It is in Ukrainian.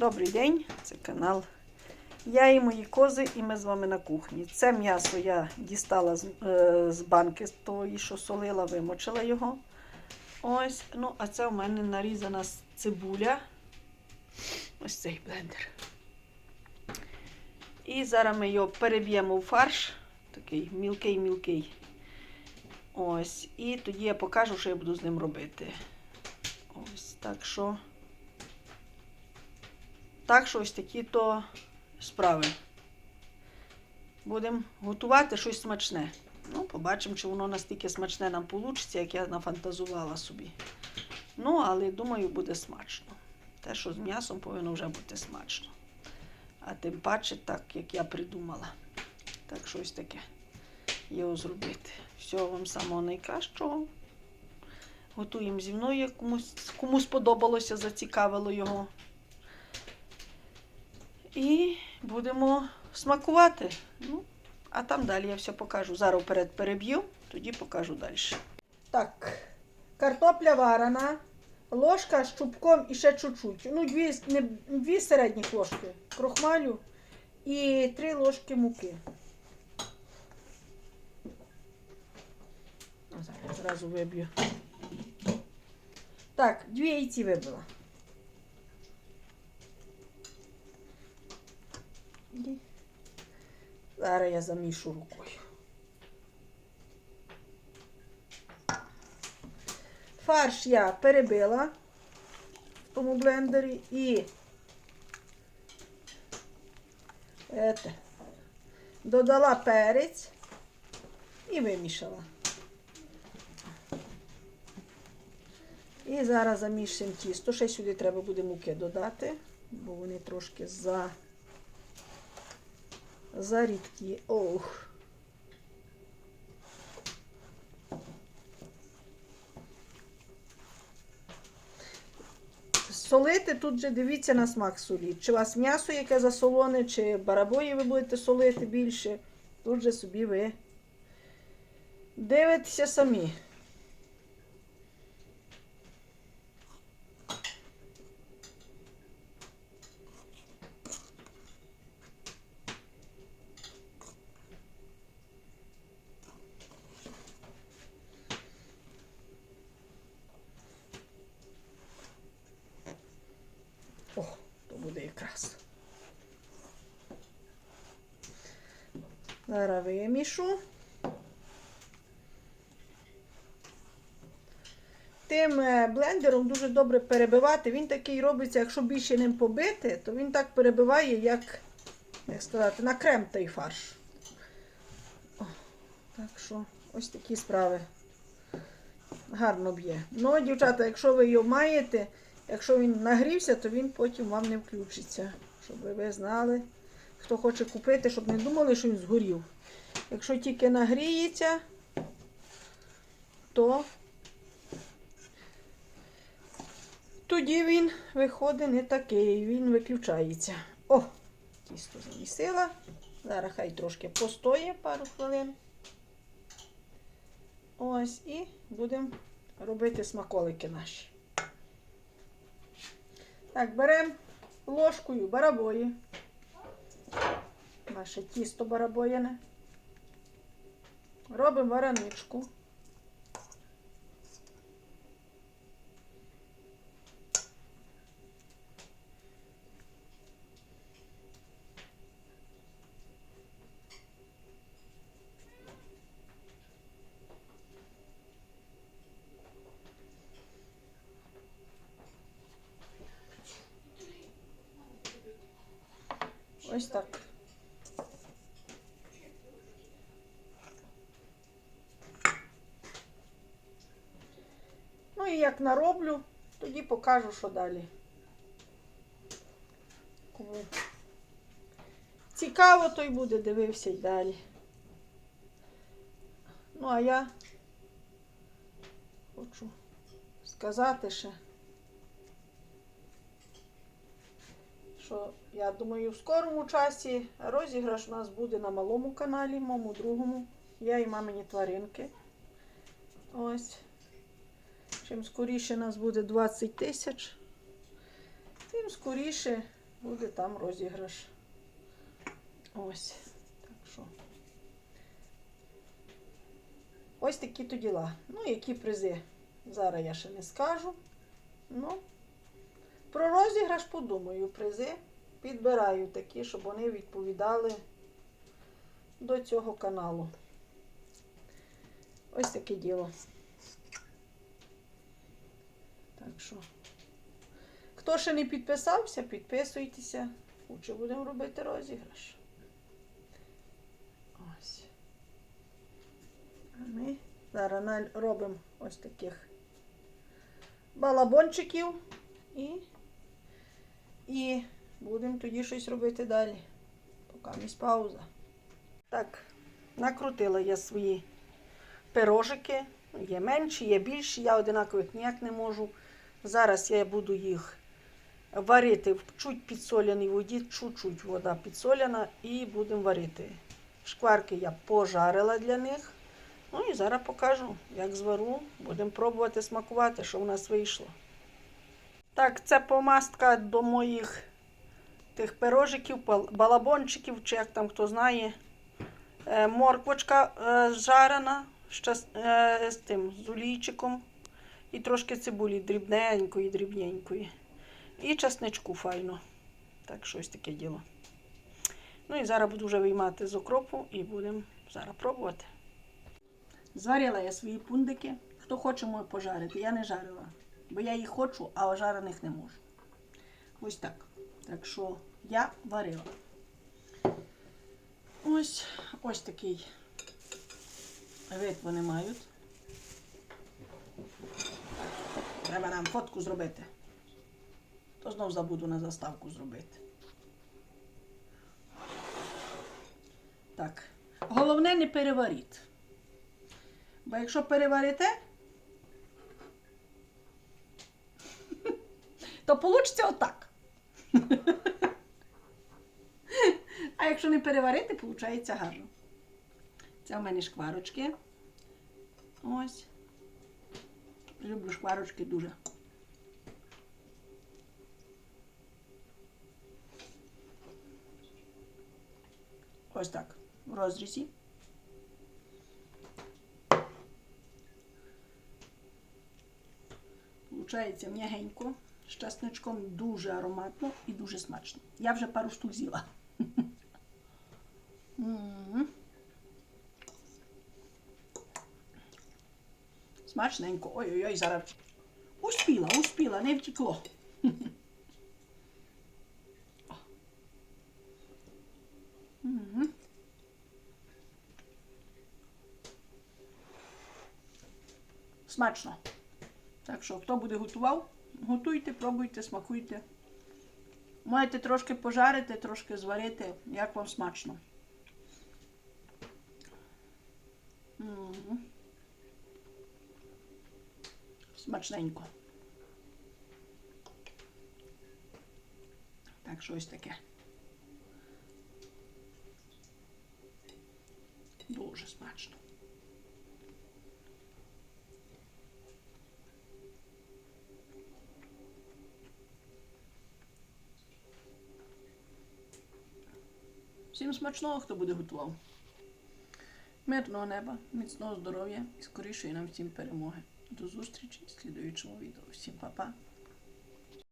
Добрий день, це канал. Я і мої кози, і ми з вами на кухні. Це м'ясо я дістала з, е, з банки з тої, що солила, вимочила його. Ось, ну, а це у мене нарізана цибуля. Ось цей блендер. І зараз ми його переб'ємо в фарш. Такий мілкий-мілкий. Ось. І тоді я покажу, що я буду з ним робити. Ось так що. Так що ось такі то справи. Будемо готувати щось смачне. Ну, побачимо, чи воно настільки смачне нам вийде, як я нафантазувала собі. Ну, але думаю, буде смачно. Те, що з м'ясом повинно вже бути смачно. А тим паче, так, як я придумала. Так що ось таке його зробити. Всього вам самого найкращого. Готуємо зі мною, комусь, кому сподобалося, зацікавило його. І будемо смакувати. Ну, а там далі я все покажу. Зараз вперед переб'ю, тоді покажу далі. Так, картопля варена, ложка з чубком і ще чуть-чуть. Ну, дві, не, дві середніх ложки крохмалю і три ложки муки. Зараз зразу виб'ю. Так, дві яйці вибила. І Зараз я замішу рукою. Фарш я перебила в тому блендері і ете, додала перець і вимішала. І зараз замішуємо тісто. Ще сюди треба буде муки додати, бо вони трошки за зарідкі. Ох. Солити тут же дивіться на смак солі. Чи у вас м'ясо яке засолоне, чи барабої ви будете солити більше. Тут же собі ви дивитеся самі. О, то буде якраз. Зараз вимішу. Тим е, блендером дуже добре перебивати. Він такий робиться, якщо більше ним побити, то він так перебиває, як, як сказати, на крем той фарш. О, так що ось такі справи. Гарно б'є. Ну, дівчата, якщо ви його маєте, якщо він нагрівся, то він потім вам не включиться. Щоб ви знали, хто хоче купити, щоб не думали, що він згорів. Якщо тільки нагріється, то тоді він виходить не такий, він виключається. О, тісто замісила. Зараз хай трошки постоє пару хвилин. Ось і будемо робити смаколики наші. Так, беремо ложкою барабої. Наше тісто барабоєне. Робимо вараничку. Ось так. Ну і як нароблю, тоді покажу, що далі. Кому цікаво, той буде дивився й далі. Ну, а я хочу сказати ще. Що я думаю, в скорому часі розіграш у нас буде на малому каналі, моєму другому. Я і мамині тваринки. Ось. Чим скоріше нас буде 20 тисяч, тим скоріше буде там розіграш. Ось. Так що. Ось такі то діла. Ну, які призи. Зараз я ще не скажу. Ну, про розіграш подумаю. Призи підбираю такі, щоб вони відповідали до цього каналу. Ось таке діло. Так що. Хто ще не підписався, підписуйтеся. Уче будемо робити розіграш. Ось. А ми зараз робимо ось таких балабончиків і, і будемо тоді щось робити далі. Поки місь пауза. Так, накрутила я свої пирожики. Є менші, є більші, я одинакових ніяк не можу. Зараз я буду їх варити в чуть підсоляній воді, чуть-чуть вода підсоляна і будемо варити. Шкварки я пожарила для них. Ну і зараз покажу, як звару. Будемо пробувати смакувати, що в нас вийшло. Так, це помастка до моїх тих пирожиків, балабончиків, чи як там хто знає. Е, Морквочка е, жарена з, е, з тим з олійчиком. І трошки цибулі дрібненької, дрібненької. І часничку файно. Так, щось таке діло. Ну і зараз буду вже виймати з окропу і будемо зараз пробувати. Зварила я свої пундики. Хто хоче, може пожарити. Я не жарила, бо я їх хочу, а жарених не можу. Ось так. Так що я варила. Ось ось такий вид вони мають. Треба нам фотку зробити. То знов забуду на заставку зробити. Так. Головне не переваріть. Бо якщо переварите, то вийде отак. А якщо не переварити, виходить гарно. Це в мене шкварочки. Ось. Люблю шкварочки дуже. Ось так. В розрізі. Получається м'ягенько, з часничком дуже ароматно і дуже смачно. Я вже пару штук з'їла. Смачненько. Ой-ой-ой, зараз. Успіла, успіла, не втекло. Смачно. Так що, хто буде готував, готуйте, пробуйте, смакуйте. Можете трошки пожарити, трошки зварити, як вам смачно. Смачненько. Так, що ось таке. Дуже смачно. Всім смачного, хто буде готував. Мирного неба, міцного здоров'я і скорішої нам всім перемоги. До зустрічі в слідуючому відео. Всім па-па.